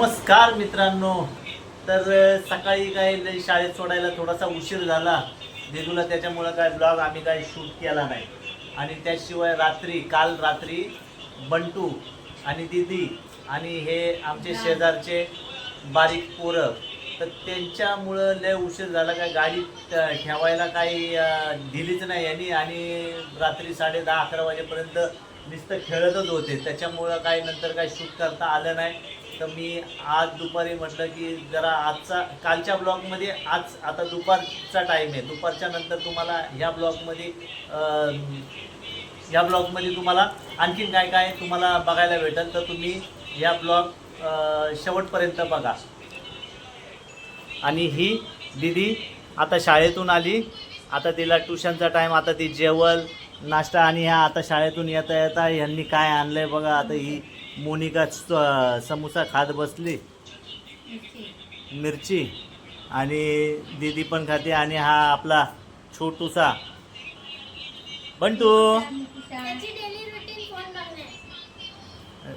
नमस्कार मित्रांनो. तर सकाळी काय शाळेत सोडायला थोडासा उशीर झाला. देदूला त्याच्यामुळं काय ब्लॉग आम्ही काय शूट केला नाही. आणि त्याशिवाय रात्री काल रात्री बंटू आणि दिदी आणि हे आमचे शेजारचे बारीक पोरं तर त्यांच्यामुळं लय उशीर झाला. काय गाडी ठेवायला काही दिलीच नाही यांनी. आणि रात्री साडे दहा अकरा वाजेपर्यंत नुसतं खेळतच होते. त्याच्यामुळं काही नंतर काही शूट करता आलं नाही. तर मी आज दुपारी म्हटलं की जरा आजचा कालच्या ब्लॉगमध्ये आज आता दुपारचा टाईम आहे. दुपारच्या नंतर तुम्हाला ह्या ब्लॉगमध्ये ह्या ब्लॉगमध्ये तुम्हाला आणखीन काय काय तुम्हाला बघायला भेटेल तर तुम्ही ह्या ब्लॉग शेवटपर्यंत बघा. आणि ही दिदी आता शाळेतून आली. आता तिला ट्युशनचा टाईम आता ती जेवल नाश्ता आणि ह्या आता शाळेतून येता येता ह्यांनी काय आणलं आहे बघा. आता ही मोनिका समोसा खात बसली. मिरची. आणि दीदी पण खाते आणि हा आपला छोटूसा. बंटू.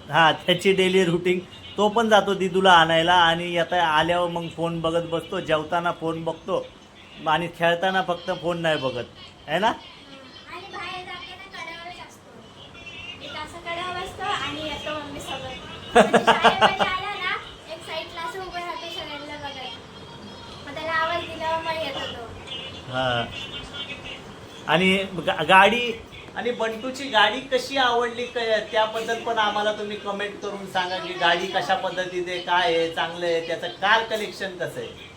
हा त्याची डेली रुटीन तो पण जातो दिदूला आणायला आणि येता आल्यावर मग फोन बघत बसतो जेवताना फोन बघतो आणि खेळताना फक्त फोन नाही बघत. आहे ना आणि बाहेर जाताना कड्यावरच असतो बसतो आणि येतो मम्मी सोबत. शाळेमध्ये आला ना एक साईडला असं उभं राहतो सगळ्यांना बघत. मग त्याला आवाज दिल्यावर मग येतो तो हा. आणि गा- गाडी आणि बंटूची गाडी कशी आवडली क- त्याबद्दल पण आम्हाला तुम्ही कमेंट करून सांगा की गाडी कशा पद्धतीने काय आहे चांगलं आहे त्याचं कार कलेक्शन कसं आहे?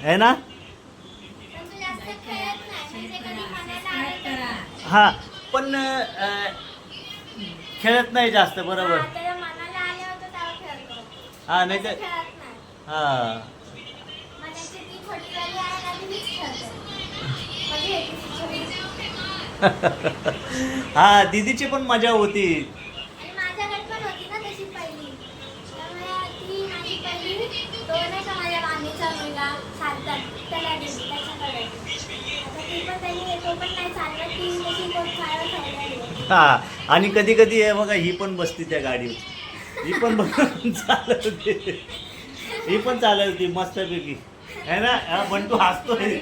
है ना? पण तो जास्त खेळत नाही म्हणजे कधी मनाला आलं तर. हा. पण अं, खेळत नाही जास्त बरोबर. हा, हा नाही तर हा. हा दीदीची पण मजा होती. आणि हा. आणि कधी कधी हे बघा ही पण बसती त्या गाडीवर ही पण चालत होती ही पण चालत होती मस्तपैकी. है ना? हा, तू हसतोय.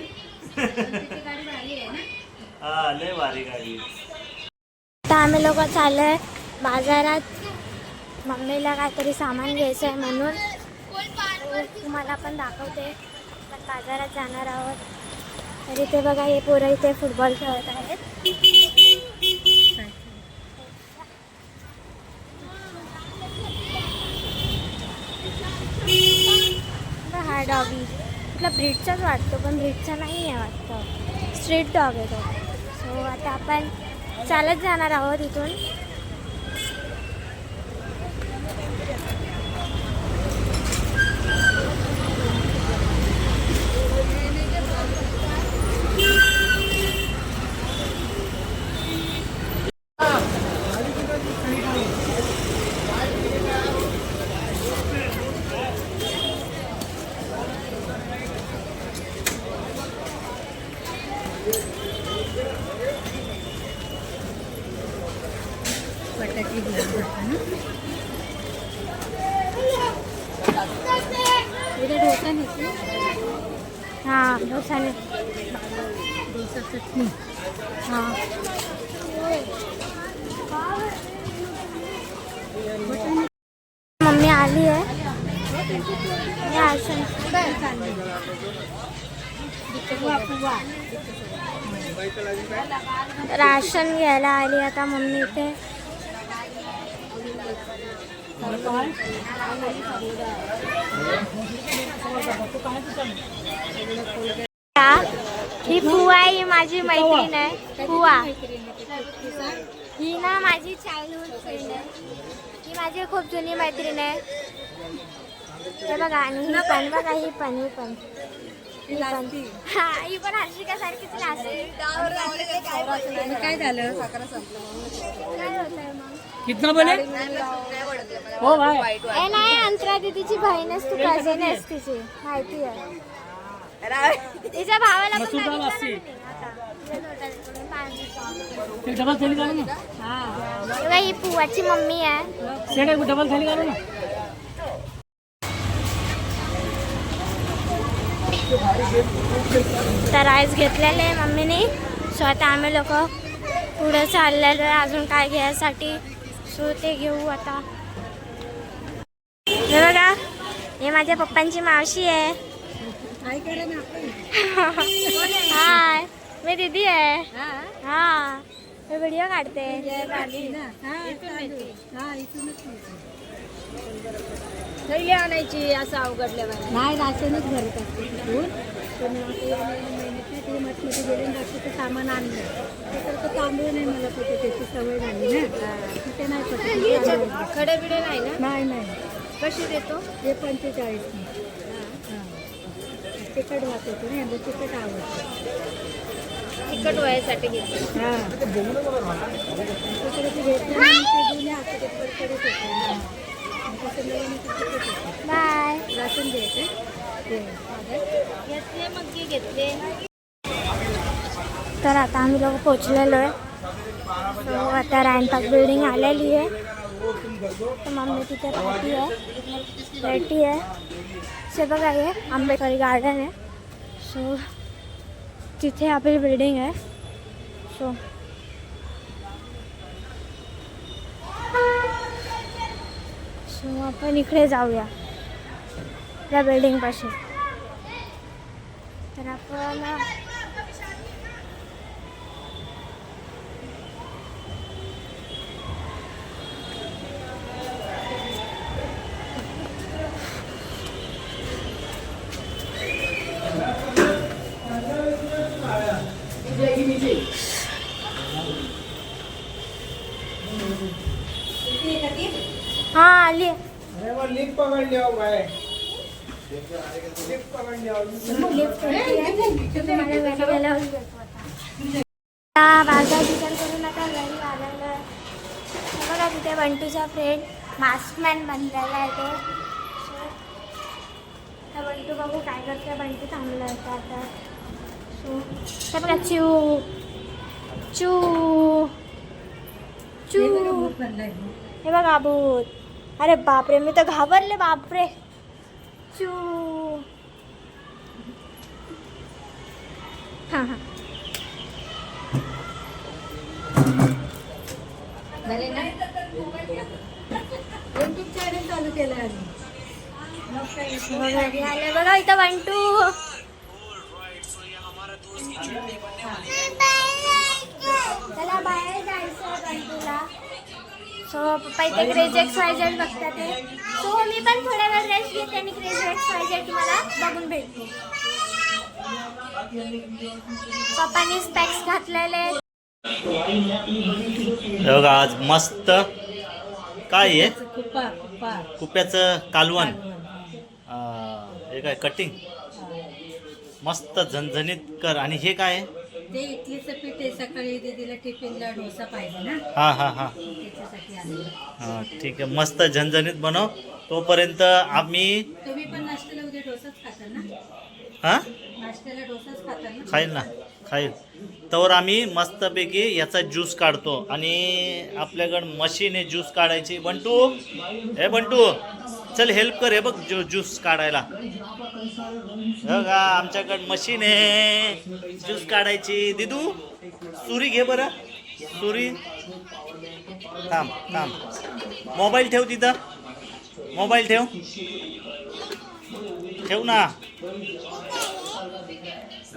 हा लय भारी गाडी. आता आम्ही लोक चाललोय बाजारात. मम्मीला काहीतरी सामान घ्यायचं आहे म्हणून. तुम्हाला पण दाखवते. पण बाजारात जाणार आहोत. तरी ते बघा हे पोरं इथे फुटबॉल खेळत आहेत बघा हा डॉगी. कुठला ब्रीडचाच वाटतो पण ब्रीडचा नाही आहे वाटतं. स्ट्रीट डॉग आहे तो. सो आता आपण चालत जाणार आहोत इथून. डोसा नेते. हां डोसाने डोसा चटणी. हां. मम्मी आली आहे. राशन घ्यायला आली आता मम्मी इथे. हा, बुवा ही माझी मैत्रीण आहे. बुवा. ही ना माझी चाइल्डहुड फ्रेंड आहे. ही माझी खूप जुनी मैत्रीण आहे. हे बघा आणि ही पण बघा ही पण ही पण. ही हा पण. हर्षिका सारखीच आणि काय झालं? काय होतंय मग? कितना बोले? हो भाई नाही अंतरा दीदीची बहीण असते असते माहिती आहे. तिच्या भावाला पण डबल थैली घालू ना हां. पुवाची मम्मी आहे. सेड डबल थैली घालू ना तर घेतलेले मम्मीने. स्वतः आम्ही लोक पुढे चाललेलो अजून काय घ्यायसाठी. सो ते घेऊ आता. हे बघा हे माझ्या पप्पांची मावशी आहे. हाय मी दीदी आहे. हा? हा मी व्हिडिओ काढते. आणायची असं अवघडल्या नाही राशनच भरत असते तिथून पण आता या महिन्यात ते मटमध्ये गेले राशनचं सामान आणलं त्यासारखं तांदूळ नाही मला कुठे त्याची सवय झाली ना. तिथे नाही पटत. खडे बिडे नाही ना? नाही नाही. कशी देतो? हे पंचेचाळीस तिखट होतो ना यांना तिखट आवडतं. तिखट व्हायसाठी घेतो. हां. तिकडे ते घेतलं आणि ते जुने हातात ते कडकडीत होते. आणि तर आता आम्ही लोक पोचलेलो आहे सो आता रॅनपाक बिल्डिंग आलेली आहे तर मम्मी तिथे राहती आहे रेटी आहे से बघा हे। आंबेडकरी गार्डन आहे सो तिथे आपली बिल्डिंग आहे सो सो आपण इकडे जाऊया त्या बिल्डिंगपाशी तर आपण हा आली तुम्हाला वेगळं गेल्यावर भेटू आता. आता बाजार विचार घरी हे। बघा तिथे बंटूचा फ्रेंड मास्कमॅन बनलेला आहे ते बंटू बघू काय करते बंटू थांबला होता आता हे बघा चू चू चू. हे बघा भूत. अरे बापरे मी तर घाबरले बापरे. चू हां हां. बघा इथं वंटू त्याला सो पप्पा इथे क्रेज एक्स वाय झेड बघतात ते. सो मी पण थोड्या वेळ रेस्ट घेते आणि क्रेज एक्स वाय झेड तुम्हाला बघून भेटते. पप्पानी स्पेक्स घातलेले. बघा आज मस्त. काय आहे कुप्पा कुप्पा. कुप्याचं कालवण. हे काय कटिंग मस्त झणझणीत कर. आणि हे काय? आहे ते इडलीचं पीठ आहे. सकाळी दीदीला टिफिनला डोसा पाहिजे ना. हा हा हा. त्याच्यासाठी हा ठीक आहे. मस्त झणझणीत बनव. तोपर्यंत आम्ही तुम्ही पण नाश्त्याला उद्या डोसाच खाता ना? हा? नाश्त्याला डोसाच खाता ना? खाईल ना. खाईल. तर आम्ही मस्तपैकी याचा ज्यूस काढतो. आणि आपल्याकडं मशीन आहे ज्यूस काढायची. बंटू हे बंटू चल हेल्प कर. हे बघ ज्यू ज्यूस काढायला. बघा आमच्याकडं मशीन आहे. ज्यूस काढायची. दिदू सुरी घे बरं. सुरी. थांब थांब. मोबाईल ठेव तिथं. मोबाईल ठेव. ठेव ना.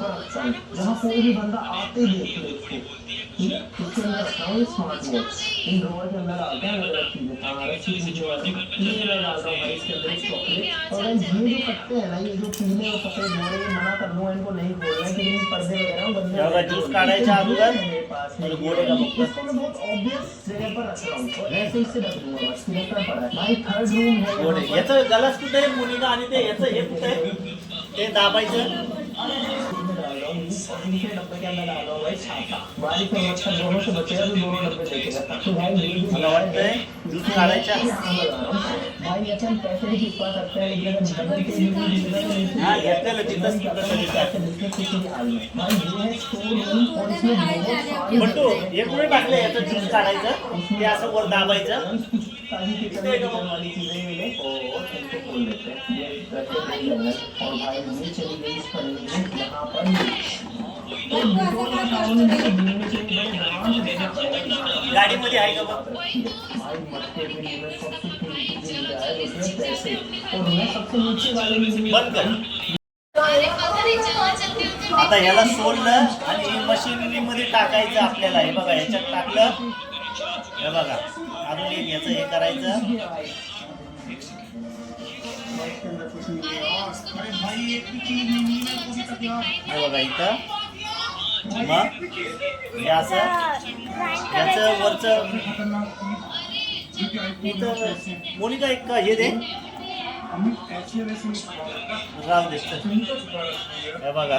पर रखता जहाँ कोई भी बंदा आते ही देख ले इसको इसके अंदर रखता हूँ स्मार्ट वॉच इन ड्रॉवर के अंदर आते हैं अलग अलग चीजें हाँ जो आती है ये मैं डाल रहा हूँ भाई इसके अंदर चॉकलेट और गाइस ये जो पत्ते हैं ना ये जो पीले और सफेद हो रहे हैं मना कर दूंगा इनको नहीं खोलना है क्योंकि पर्दे वगैरह बंदे जूस हो ज्यूस जाते हैं। काढायच्या अगोदर मेरे गोडे का बघतो. इसको मैं बहुत ऑब्वियस जगह पर रख रहा हूँ ऐसे इससे ढक दूंगा बस रखना पड़ा है भाई थर्ड रूम है गोडे यहाँ पर। याचं गलास कुठे आहे मुलीला आणि ते याचं हे कुठे आहे ते दाबायचं और दूसरे डब्बे के अंदर छाता बारिश मच्छर दोनों से बचेगा तो दोनों डब्बे देखेगा भाई मला वाटतंय काढायच्या भाई पैसे भी लेकिन अगर डब्बे मिलेगा तो इसमें हा घेतलेलं तिथंच तिथं बिजनेस किसी में भाई ये है स्टोर रूम और इसमें बहुत सारे टाकलं याचं ज्यूस काढायचं ते असं वर दाबायचं कुछ ताजी की तरह किचन वाली चीजें मिले और इसको खोल देते हैं ये रखे नहीं अंदर और भाई ये चली गई इस पर यहाँ पर तो बिल्कुल टाउन में घूमने के लिए बड़े आराम से देना पड़ेगा गाडीमध्ये आहे का बघ भाई मटके के लिए मैं सबसे कीमती चीज है वो है पैसे। और मैं सबसे नीचे वाले में बंद कर। आता याला सोडलं आणि हे मशीन मध्ये टाकायचं आपल्याला. हे बघा याच्यात टाकलं. हे बघा. अजून एक याचं हे करायचं. बघा इथं. मग हे असं. याचं वरचं. इथं मोनिका एक हे दे. राव दिसत बघा.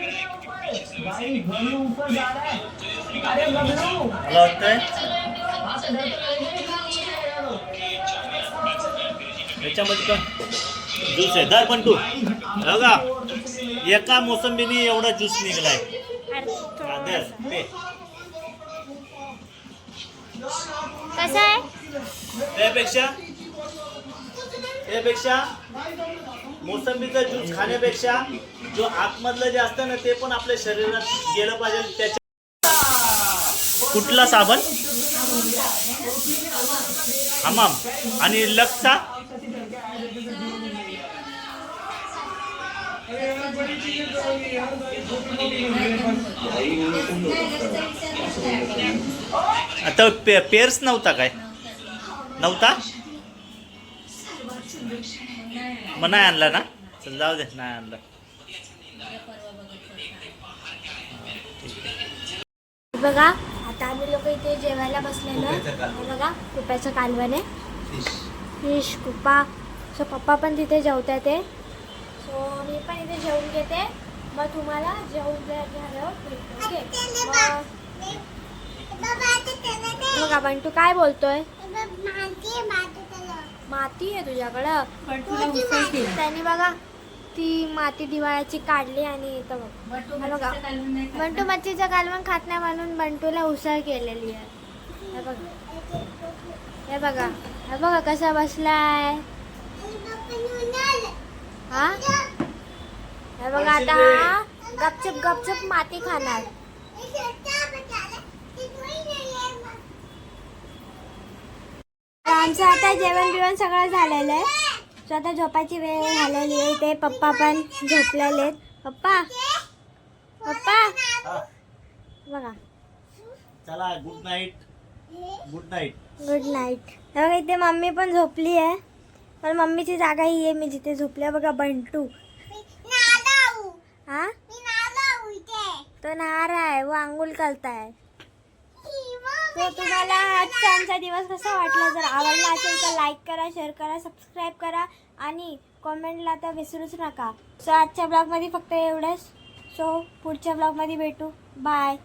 भाई गन्नू ऊपर जा रहा है अरे गन्नू मला वाटतंय याच्यामध्ये पण ज्यूस आहे दर पण तू बघा एका मोसंबीने एवढा ज्यूस निघलाय हा. कसं आहे त्यापेक्षा त्यापेक्षा मोसंबीचा ज्यूस खाण्यापेक्षा जो आतमधलं जे असतं ना ते पण आपल्या शरीरात गेलं पाहिजे त्याच्या कुठला साबण? हमाम. आणि लक्सचा आता पे पेर्स नव्हता काय? नव्हता? मग नाही आणला ना? चल जाऊ दे नाही आणला. बघा आता आम्ही लोक इथे जेवायला बसलेलो हे बघा कुप्याचं कालवण आहे. फिश. कुप्पा सो पप्पा पण तिथे जेवतात ते. सो मी पण इथे जेवून घेते. मग तुम्हाला जेवून जर झालं ओके बघा बंटू काय बोलतोय? माती आहे तुझ्याकडं? पण तुला उसळ केली. त्यांनी बघा ती माती दिवाळाची काढली आणि इथं बघ. बंटू हे बघा. मच्छीचं कालवण नाही खात बंटू ना? मच्छीचं कालवण खात नाही म्हणून बंटूला उसळ केलेली आहे. हे बघा. हे बघा. हे बघा कसा बसलाय. हा? हे बघा आता हा गपचूप गपचूप माती खाणार तर आमचं आता जेवण बिवण सगळं झालेलं आहे. सो आता झोपायची वेळ झालेली आहे. ते पप्पा पण झोपलेले आहेत. पप्पा पप्पा. बघा. चला good night good night good night बघा इथे मम्मी पण झोपली आहे. पण मम्मीची जागा ही आहे. मी जिथे झोपली आहे बघा बंटू. हा? तो नारा आहे. वो आंघोळ करताय. तो तुम्हाला आजचा आमचा दिवस कसा वाटला? जर आवडला असेल तर लाईक करा शेअर करा सबस्क्राईब करा आणि कॉमेंटला तर विसरूच नका. सो आजच्या ब्लॉगमध्ये फक्त एवढंच. सो पुढच्या ब्लॉगमध्ये भेटू. बाय